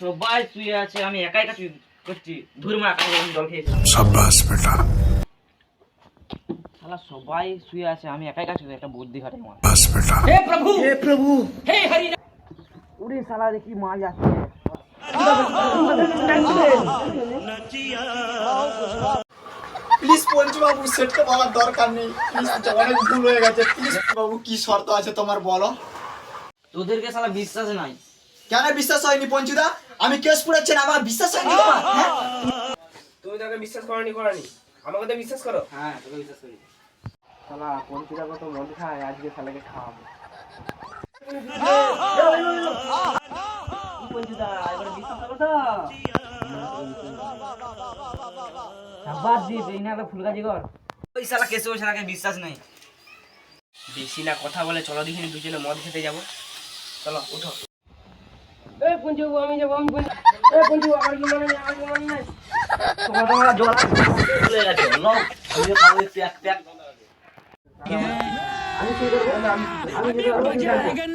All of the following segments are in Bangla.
সবাই শুয়ে আছে আমি একাই কাছে করছি। ধুরমা একাই জল খেয়েছিলাম। বেটা। শালা সবাই শুয়ে আছে আমি একাই কাছে একটা বুদ্ধি ঘাটে আমার বাস বেটা। হে প্রভু! হে প্রভু! হে হরি শালা দেখি মা যাচ্ছে। প্লিজ পঞ্চ বাবু সেটকে বলার দরকার নেই। অনেক ভুল হয়ে গেছে। প্লিজ বাবু কি শর্ত আছে তোমার বলো? তোদেরকে শালা বিশ্বাস নাই। কেন বিশ্বাস হয়নি পঞ্চুদা? আমি কেস পুরাচ্ছেন আমার বিশ্বাস হয়নি তোমার হ্যাঁ? তুমি তাকে বিশ্বাস করনি করানি। আমাকে তো বিশ্বাস করো। হ্যাঁ তোকে বিশ্বাস করি। শালা পঞ্চিটা কত মদ খায় আজকে শালাকে খাওয়াবো। পঞ্চিদা এবারে বিশ্বাস করো তো। আবার দিস এই না তো ফুলগাজি কর ওই শালা কেসে ওই শালাকে বিশ্বাস নাই। বেশি না কথা বলে চলো দেখিনি দুজনে মদ খেতে যাব। চলো উঠো। তোমার তোমার জল চলে গেছে লও আমি খাবো প্যাক প্যাক আমি কি করবো আমি আমি কি করবো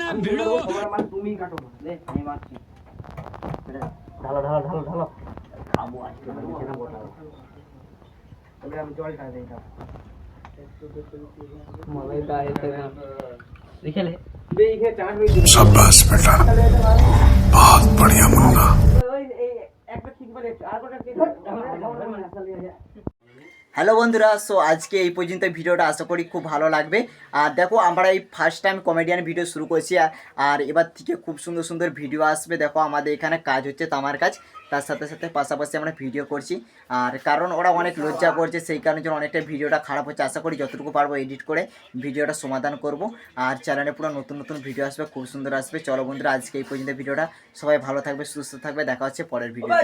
আমি কি করবো তোমার মাছ তুমি কাটো লে আমি মারছি ঢালো ঢালো ঢালো ঢালো খাবো আজকে আমি কেন বসাবো তবে আমি জলটা দেই দাও मलाई दा ऐसे ना लिखे ले দেখে চান্স হই দিল शाबाश बेटा बहुत बढ़िया मुन्ना হ্যালো বন্ধুরা, সো আজকে এই পর্যন্ত ভিডিওটা আশা করি খুব ভালো লাগবে। আর দেখো, আমরা এই ফার্স্ট টাইম কমেডিয়ান ভিডিও শুরু করছি, আর- এবার থেকে খুব সুন্দর সুন্দর ভিডিও আসবে। দেখো, আমাদের এখানে কাজ হচ্ছে তামার কাজ, তার সাথে সাথে পাশাপাশি আমরা ভিডিও করছি। আর কারণ ওরা অনেক লজ্জা করছে, সেই কারণে জন্য অনেকটা ভিডিওটা খারাপ হচ্ছে। আশা করি যতটুকু পারব এডিট করে ভিডিওটা সমাধান করব। আর চ্যানেলে পুরো নতুন নতুন ভিডিও আসবে, খুব সুন্দর আসবে। চলো বন্ধুরা, আজকে এই পর্যন্ত ভিডিওটা সবাই ভালো থাকবে, সুস্থ থাকবে। দেখা হচ্ছে পরের ভিডিও